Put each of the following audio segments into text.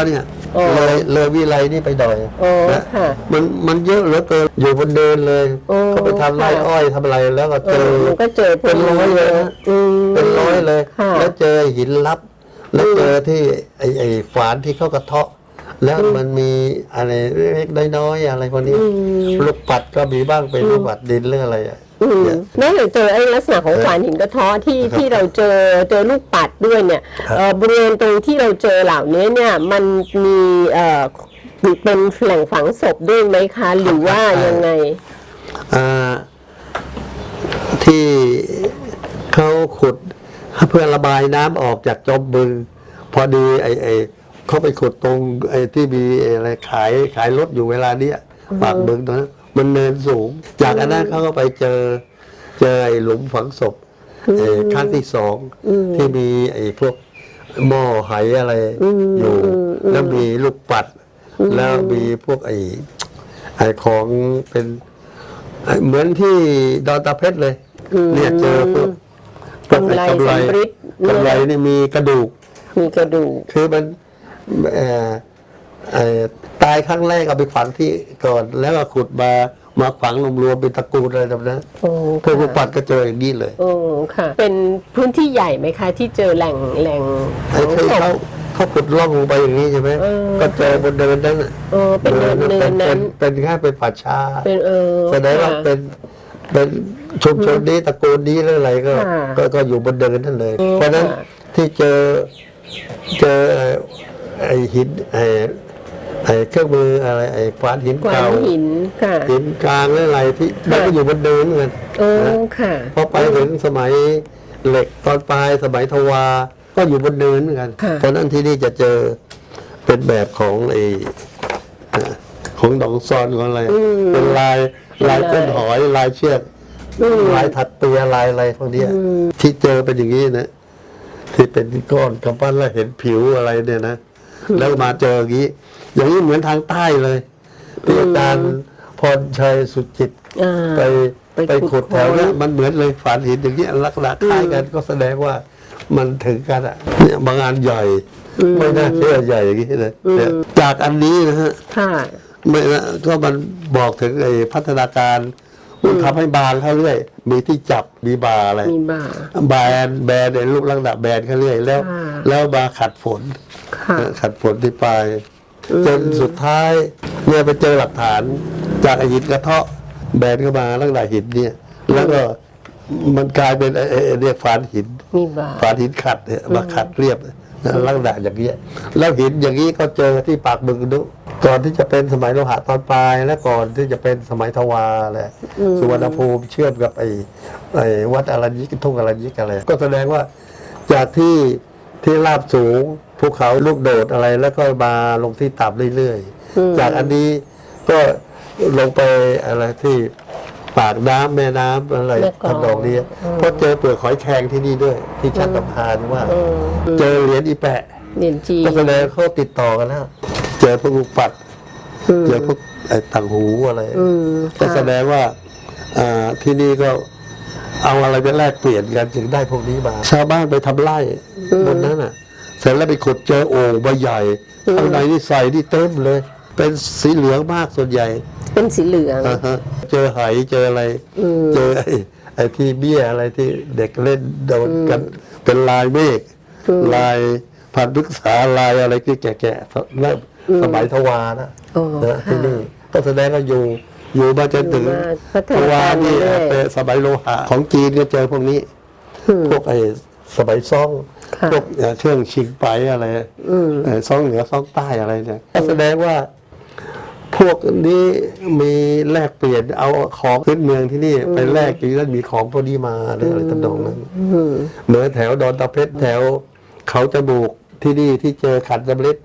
รัวเนี่ยโอ้เลยเลยวิไลนี่ไปดอยโอ้นะค่ะมันมันเยอะเหลือเกินอยู่บนเดินเลยโอ้เขาไปทำไร่ค่ะ อ้อยทำอะไรแล้วก็เอเจอ อมันก็เจอพวเป็นร้อยเลยนะอืมเป็นร้อยเลย ค่ะ แล้วเจอหินลับ แล้วอืมเจอที่ไอ้ไอ้ฝานที่เขากระเทาะ แล้วมันมีอะไรเล็กๆน้อยๆอะไรพวกนี้ อืม ลูกปัดก็มีบ้างเป็นลูกปัดดินเรื่องอะไรอะ อืมเนี่ย นอกจากเจอไอ้ลักษณะของเออฝานหินกระเท้อที่ครับที่เราเจอเจอลูกปัดด้วยเนี่ยครับ เอ่อบริเวณตรงที่เราเจอเหล่านี้เนี่ยมันมีเอ่อเป็นแหล่งฝังศพด้วยไหมคะ หรือว่ายังไง อ่าที่เขาขุดเพื่อระบายน้ำออกจากจมบึง พอดีไอ้ไอ้เขาไปขุดตรงไอ้ที่มีอะไรขายขายรถอยู่เวลาเนี้ย ปากบึงตรงนั้นมันเนินสูง จากอันนั้นเขาก็ไปเจอ เจอไอ้หลุมฝังศพไอ้ขั้นที่สองที่มีไอ้พวกหม้อไหอะไรอยู่ แล้วมีลูกปัด แล้วมีพวกไอ้ไอ้ของเป็นเหมือนที่ดอนตาเพชรเลยอืมเนี่ยเจอพวกพวกอ้กำไรสำริดกำไรนี่มีกระดูก มีกระดูก คือมันเอ่อเอ่อ ตายครั้งแรกเอาไปฝังที่ก่อน แล้วก็ขุดมามาฝังรวมๆเป็นตระกูลอะไรแบบนั้นโอ้พวกลูกค่ะปัดก็เจออย่างนี้เลยโอ้ค่ะ เป็นพื้นที่ใหญ่ไหมคะ ที่เจอแหล่งแหล่งไอ้ฝังที่ศพเขาเขาขุดล่องลงไปอย่างนี้ใช่ไหมเออก็เจอบนเดินนั้นน่ะเออเป็นเนินเนินนั้นเป็นเป็นแค่เป็นป่าช้าเป็นเออแสดงว่าค่ะเป็นเป็นชุมชนนี้ตระกูลนี้หรืออะไรก็ค่ะก็ ก็อยู่บนเดินนั่นเลยอืมเพราะฉะนั้นค่ะที่เจอเจอไอ้ไอ้หินไอ้ไอ้เครื่องมืออะไรไอ้ฝานหินกวาเก่านหินค่ะ หินกลางหรืออะไรที่มันก็อยู่บนเดินเหมือนกันโอ้ นะค่ะ พอไปถึงสมัยเหล็กตอนปลายสมัยทวา ก็อยู่บนเดินเหมือนกันค่ะ เพราะฉะนั้นที่นี่จะเจอเป็นแบบของไอ้เอ่อของดองซอนของอะไรอืมเป็นลายลายเป็นลายต้นหอยลายเชือกอืมลายถัดเตียลายอะไรพวกเนี้ยอืมที่เจอเป็นอย่างนี้นะ ที่เป็นก้อนกำปั้นแล้วเห็นผิวอะไรเนี่ยนะ แล้วมาเจออย่างนี้ อย่างนี้เหมือนทางใต้เลยที่อาจารย์พรชัยสุจิตอ่าไปไปไปขุขุดดแถวเนี้ยค้นมันเหมือนเลยฝันหินอย่างนี้ยลักษณะคล้ายกันก็แสดงว่ามันถึงกันอะเนี่ยบางอันใหญ่ ไม่น่าเชื่อใหญ่อย่างนี้เลยเนี่ยจากอันนี้นะฮะค่ะไม่นะก็มันบอกถึงไอ้พัฒนาการมันทำให้บางเข้าเรื่อย มีที่จับมีบาร์อะไรมีบ่าแบนแบนในรูปลักษณะแบนเข้าเรื่อยแล้วค่ะแล้วมาขัดฝนค่ะขัดฝนที่ปลาย จนสุดท้ายเนี่ยไปเจอหลักฐานจากไอ้หินกระเทาะแบนเข้ามาลักษณะหินเนี่ย แล้วก็มันกลายเป็นไอ้ไอ้ไอ้เรียกฝานหินมีบ่าฝานหินขัดเนี่ยมาขัดเรียบนะลักษณะอย่างเงี้ยแล้วหินอย่างนี้ก็เจอที่ปากบึงดุก่อนที่จะเป็นสมัยโลหะตอนปลาย และก่อนที่จะเป็นสมัยทวารแหละสุวรรณภูมิเชื่อมกับไอ้ไอ้วัดอรัญญิกทุ่งอรัญญิกอะไร ก็แสดงว่าจากที่ ที่ราบสูงภูเขาลูกโดดอะไร แล้วก็มาลงที่ต่ำเรื่อยๆ จากอันนี้ก็ลงไปอะไรที่ปากน้ำแม่น้ำอะไรแม่กลองทำนองนี้เพราะเจอเปลือกหอยแครงที่นี่ด้วย ที่ชัดสะพานว่าเออเจอเหรียญอีแปะเหรียญจีนก็แสดงเขาติดต่อกันแล้วเจอพวกลูกปัดอืมเจอพวกไอ้ต่างหูอะไรอืมก็ค่ะแสดงว่าอ่าที่นี่ก็ เอาอะไรไปแลกเปลี่ยนกันจึงได้พวกนี้มา ชาวบ้านไปทำไร่บนนั้นอะ เสร็จแล้วไปขุดเจอโอ่งใบใหญ่ข้างในนี่ใส่นี่เต็มเลย เป็นสีเหลืองมากส่วนใหญ่ เป็นสีเหลืองอ่าฮะเจอไหเจออะไรอืมเจอไอ้ไอ้ที่เบี้ยอะไรที่เด็กเล่นโดนกันเป็นลายเมฆลายพันธุกษาลายอะไรที่แก่ๆเริ่มสมัยทวารนะโอ้นะค่ะที่นี่ก็แสดงว่าอยู่ อยู่มาจนถึงอยู่มาพัฒทนาวาการรนี่เรื่อยเป็นสมัยโลหะของจีนก็เจอพวกนี้ อืม พวกไอ้สมัยซ่อง ค่ะพวกเอ่อเครื่องชิงไปอะไรอืม เอ่อซ่องเหนือซ่องใต้อะไรเนี่ยก็แสดงว่า พวกนี้มีแลกเปลี่ยนเอาของพื้นเมืองที่นี่ไปแลกกันแล้วมีของพวกนี้มาหรืออะไรทำนองนั้น อืม เหมือนแถวดอนตะเพชรแถว เขาจมูกที่นี่ที่เจอขันสำลิด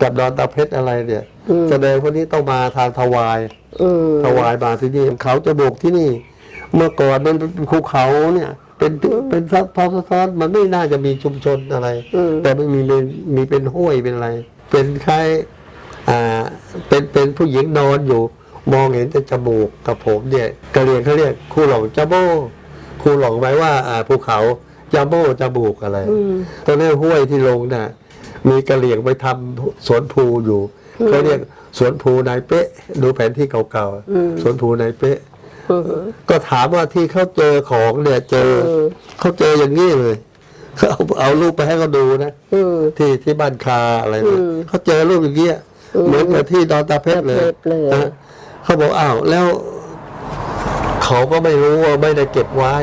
กับดอนตะเพชรอะไรเนี่ย แสดงพวกนี้ต้องมาทางทวายอืม ถวายมาที่นี่เขาจมูกที่นี่ เมื่อก่อนมันเป็นภูเขาเนี่ย เป็นเป็นซับซ้อนซ้อนมันไม่น่าจะมีชุมชนอะไรอืมแต่มันมีเป็นมีเป็นห้วยเป็นอะไร เป็นคล้ายอ่าเป็นเป็นผู้หญิงนอนอยู่ มองเห็นแต่จมูกกับผมเนี่ยกะเรียนเขาเรียกคู่หลงจมูกคู่หลงหมายว่าอ่าภูเขาจมูกจมูกอะไรอืมตอนนี้ห้วยที่ลงน่ะมีกระเหลี่ยงไปทำสวนภูอยู่เขาเรียก สวนภูนายเป๊ะ ดูแผนที่เก่าๆสวนภูนายเป๊ะอืมก็ถามว่าที่เขาเจอของเนี่ยเจออืมเขาเจออย่างนี้เลยเขาเอาเอารูปไปให้เขาดูนะอืมที่ที่บ้านคาอะไรเนี่ยอืมเขาเจอรูปอย่างเงี้ยเหมือนกับที่ดอนตาเพชรเลยตาเพชรเลยนะเขาบอกอ้าวแล้วเขาก็ไม่รู้ว่าไม่ได้เก็บไว้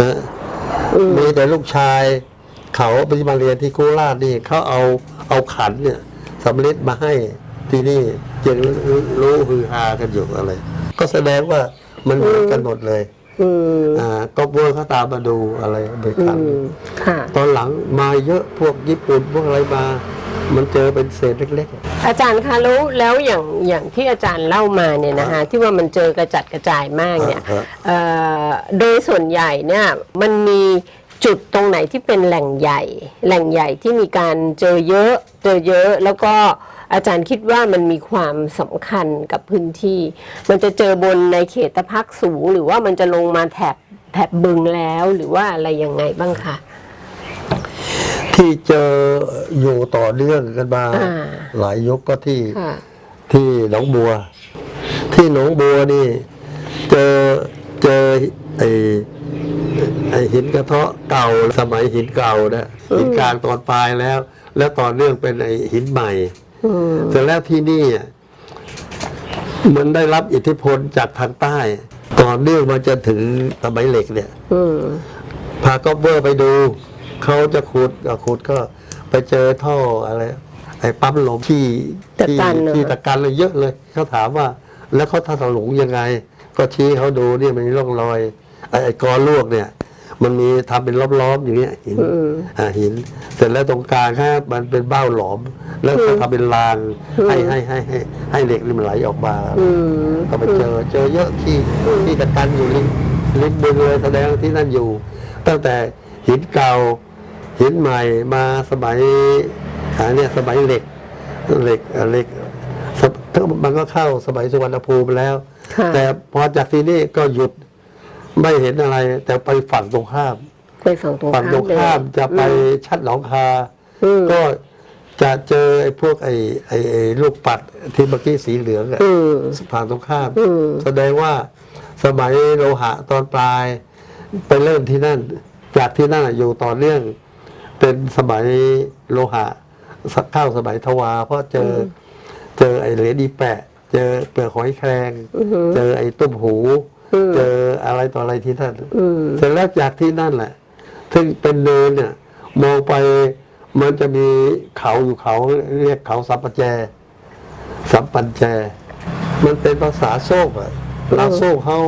นะมีแต่ลูกชาย เขาไปมาเรียนที่โคราชนี่เขาเอาเอาขันเนี่ยสำลิดมาให้ ที่นี่จึงรู้ฮือฮากันอยู่อะไร ก็แสดงว่ามันเหมือนกันหมดเลยอืมอ่าก็เวอร์เขาตามมาดูอะไรไปอืขันมค่ะตอนหลังมาเยอะพวกญี่ปุ่นพวกอะไรมา มันเจอเป็นเศษเล็กอาจารย์คะแล้วแล้วอย่างอย่างที่อาจารย์เล่ามาเนี่ยนะคะที่ว่ามันเจอกระจัดกระจายมากเนี่ยอ่าฮะเอ่อโดยส่วนใหญ่เนี่ยมันมีจุดตรงไหนที่เป็นแหล่งใหญ่ แหล่งใหญ่ที่มีการเจอเยอะ เจอเยอะแล้วก็ อาจารย์คิดว่ามันมีความสำคัญกับพื้นที่ มันจะเจอบนในเขตพักสูง หรือว่ามันจะลงมาแถบแถบบึงแล้วหรือว่าอะไรยังไงบ้างคะๆที่เจออยู่ต่อเนื่องกันมา อ่า หลายยุคก็ที่ค่ะ ที่หนองบัว ที่หนองบัวนี่ เจอเจอไอ้ไอ้หินกระเทาะเก่าสมัยหินเก่านะหินกลางตอนปลายแล้ว แล้วต่อเนื่องเป็นไอ้หินใหม่อืม เสร็จแล้วที่นี่อะมันได้รับอิทธิพลจากทางใต้ต่อเนื่องมาจนถึงสมัยเหล็กเนี่ยอืมพาก็เวอร์ไปดู เขาจะขุดก็ขุดก็ไปเจอท่ออะไร ไอ้ปั๊มลมที่ตะที่กันเหรอที่ตะกันเลยเยอะเลยเขาถามว่า แล้วเขาทำหลงยังไง ก็ชี้เขาดูเนี่ยมันมีร่องรอยไอ้ไอ้กอลวกเนี่ย มันมีทำเป็นล้อมๆอย่างเงี้ยหินอืมอ่าหิน เสร็จแล้วตรงกลางครับมันเป็นเบ้าหลอม แล้วก็ทำเป็นรางให้ให้ให้ให้ให้เหล็กนี่มันไหลออกมาอืมก็ไปเจอเจอเยอะที่ที่ตะกันอยู่ริมริมบึงเลยแสดงที่นั่นอยู่ ตั้งแต่หินเก่าหินใหม่มาสมัยอ่าเนี่ยสมัยเหล็กเหล็กอ่าเหล็กสมมันก็เข้าสมัยสุวรรณภูมิแล้วค่ะแต่พอจากที่นี่ก็หยุด ไม่เห็นอะไร แต่ไปฝั่งตรงข้ามไปฝั่งตรงฝั่งตรงข้ามเลยจะไปชัดหนองคาอืมก็จะเจอไอ้พวกไอ้ไอ้ไอ้ลูกปัดที่เมื่อกี้สีเหลืองอะอืมฝั่งตรงข้ามอืมแสดงว่าสมัยโลหะตอนปลาย ไปเริ่มที่นั่น จากที่นั่นอยู่ต่อเนื่อง เป็นสมัยโลหะสักเข้าสมัยทวารเพราะเจออเจอไอ้เหรียญดีแปะ เจอเปลือกหอยแครงเจอไอ้ตุ้มหู เจออะไรต่ออะไรที่นั่นอืมเสร็จแล้วจากที่นั่นแหละ ซึ่งเป็นเนินเนี่ย มองไปมันจะมีเขาอยู่เขาเรียกเขาสัมปัญแจ สัมปัญแจ มันเป็นภาษาโซกอะลาวโซกเขา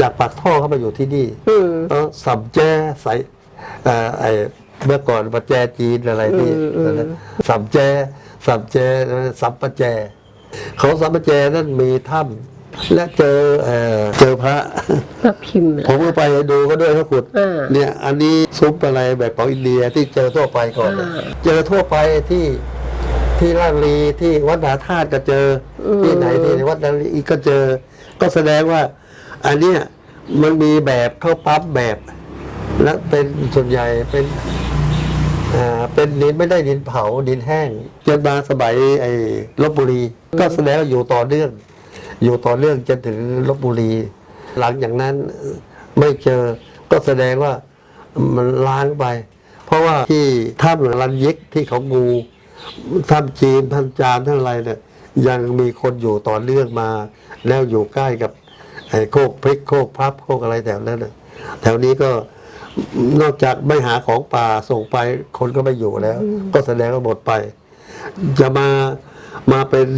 จากปากท่อเข้ามาอยู่ที่นี่อืมแล้วสัมแจใส่เอ่อไอเมื่อก่อนปัจแจจีนอะไรที่อืมอืมนั่นนะสัมแจสัมแจสัมปัญแจเขาสัมปัญแจนั่นมีถ้ำ และเจอเอ่อเจอพระ พระพิมพ์เหรผอ มก็ไปดูก็ด้วยเขาขุดอ่าเนี่ย อันนี้ซุปอะไรแบบของอินเดียที่เจอทั่วไปก่อน อ่าเจอทั่วไปที่ที่ลาดลีที่วัดนาธาตุก็เจออที่ไหนที่วัดนาลีก็เจอ ก็แสดงว่า อันเนี้ยมันมีแบบเข้าปั๊บแบบ และเป็นส่วนใหญ่เป็นอ่าเป็นดินไม่ได้ดินเผาดินแห้งจนมาสมัยไอ้ลบบุรี ก็แสดงว่าอยู่ต่อเนื่อง อยู่ต่อเนื่องจนถึงลบบุรี หลังจากนั้นไม่เจอก็แสดงว่ามันล้างไป เพราะว่าที่ถ้ำลันยิกที่เขางูถ้ำจีนท่านจานท่านอะไรเนี่ยยังมีคนอยู่ต่อเนื่องมา แล้วอยู่ใกล้กับไอ้โคกพริกโคกพับโคกอะไรแถวนั้นแถวนี้ก็นอกจากไม่หาของป่าส่งไปคนก็ไม่อยู่แล้ว ก็แสดงว่าหมดไป จะมามาเป็น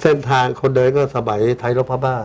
เส้นทางคนเดินก็สมัยไทยรบพม่า